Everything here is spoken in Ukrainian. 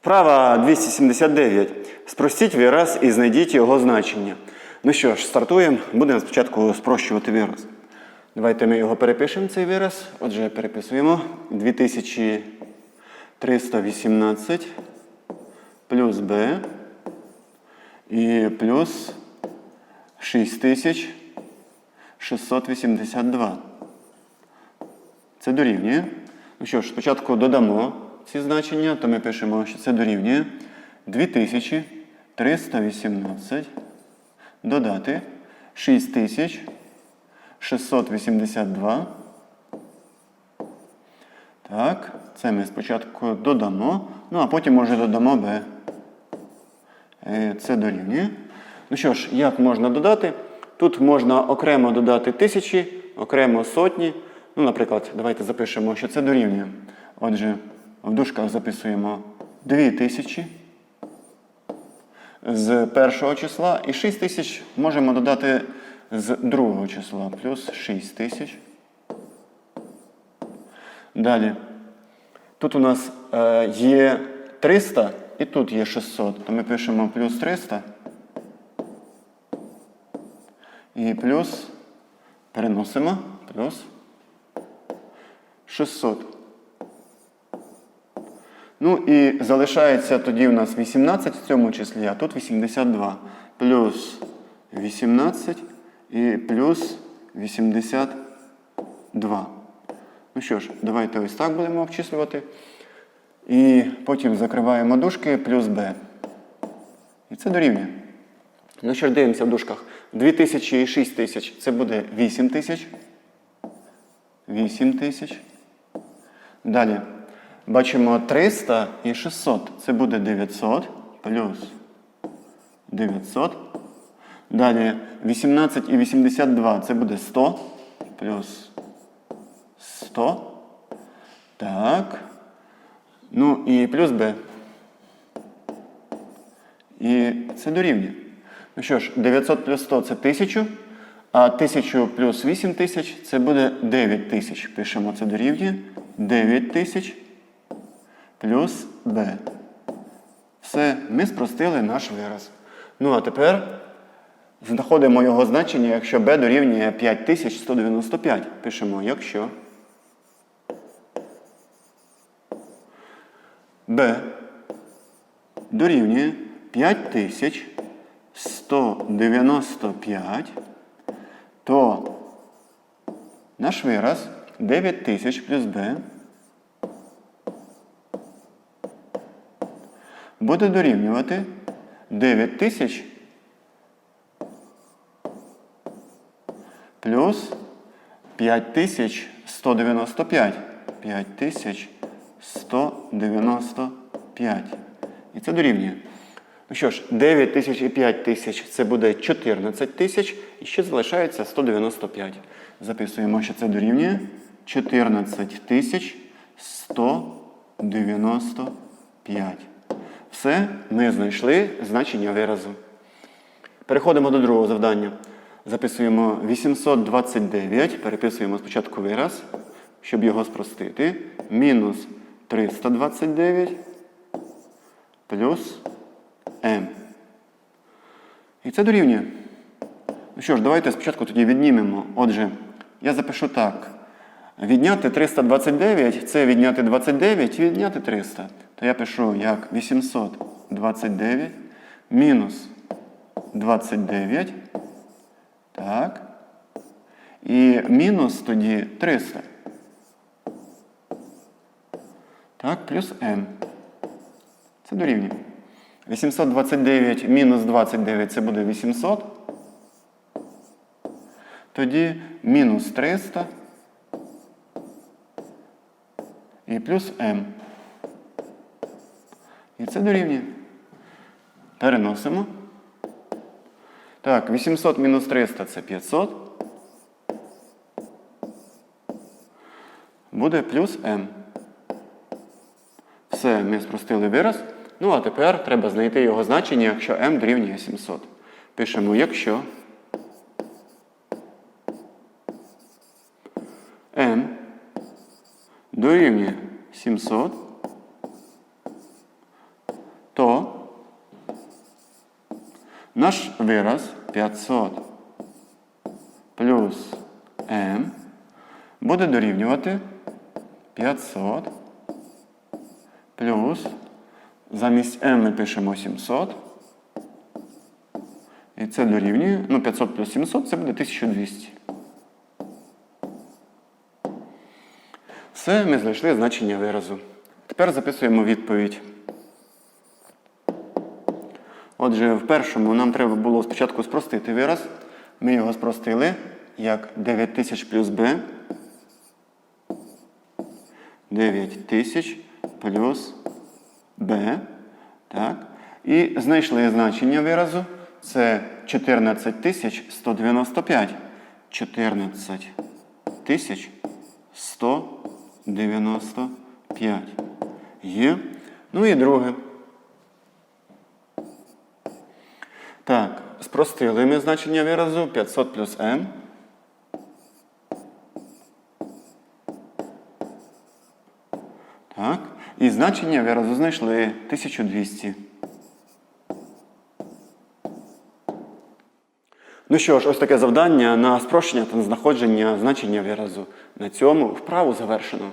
Вправа 279. Спростіть вираз і знайдіть його значення. Ну що ж, стартуємо. Будемо спочатку спрощувати вираз. Давайте ми його перепишемо, цей вираз. Отже, переписуємо 2318 плюс b і плюс 6682. Це дорівнює. Ну що ж, спочатку додамо ці значення, то ми пишемо, що це дорівнює 2318 додати 6682. Так, це ми спочатку додамо, ну а потім може додамо b. Е, Це дорівнює. Ну що ж, як можна додати? Тут можна окремо додати тисячі, окремо сотні. Ну, наприклад, давайте запишемо, що це дорівнює. Отже, в дужках записуємо 2000 з першого числа і 6000 можемо додати з другого числа, плюс 6000. Далі. Тут у нас е, є 300 і тут є 600. То ми пишемо плюс 300. І плюс переносимо плюс 600. Ну і залишається тоді у нас 18 в цьому числі, а тут 82. Плюс 18 і плюс 82. Ну що ж, давайте ось так будемо обчислювати. І потім закриваємо дужки плюс b. І це дорівнює. Ну що ж, дивимося в дужках. 2000 і 6000 це буде 8000. 8000. Далі. Бачимо 300 і 600. Це буде 900 плюс 900. Далі 18 і 82 це буде 100 плюс 100. Так. Ну і плюс b. І це дорівнює. Ну що ж, 900 плюс 100 це 1000, а 1000 плюс 8000 це буде 9000. Пишемо це дорівнює. 9000 плюс b. Все, ми спростили наш вираз. Ну а тепер знаходимо його значення, якщо b дорівнює 5195. Пишемо, якщо b дорівнює 5195, то наш вираз 9000 плюс b буде дорівнювати 9000 плюс 5195. 5195. І це дорівнює. Ну що ж, 9 тисяч і 5 тисяч це буде 14 тисяч. І ще залишається 195. Записуємо, що це дорівнює 14 тисяч 195. Все, ми знайшли значення виразу. Переходимо до другого завдання. Записуємо 829, переписуємо спочатку вираз, щоб його спростити. Мінус 329 плюс m. І це дорівнює. Ну що ж, давайте спочатку тоді віднімемо. Отже, я запишу так. Відняти 329 це відняти 29 і відняти 300. То я пишу як 829 мінус 29. Так. І мінус тоді 300. Так, плюс m. Це дорівнює. 829 мінус 29 це буде 800. Тоді мінус 300 і плюс m. І це дорівнює. Переносимо. Так, 800 мінус 300 це 500. Буде плюс m. Все, ми спростили вираз. Ну, а тепер треба знайти його значення, якщо m дорівнює 700. Пишемо, якщо m дорівнює 700, то наш вираз 500 плюс m буде дорівнювати 500 плюс замість m ми пишемо 700. І це дорівнює, ну 500 плюс 700 це буде 1200. Все, ми знайшли значення виразу. Тепер записуємо відповідь. Отже, в першому нам треба було спочатку спростити вираз. Ми його спростили як 9000 плюс b. 9000 плюс b. Так. І знайшли значення виразу. Це 14195. 14195. Є. Ну і друге. Так, спростили ми значення виразу 500 плюс m. Так. І значення виразу знайшли 1200. Ну що ж, ось таке завдання на спрощення та знаходження значення виразу. На цьому вправу завершено.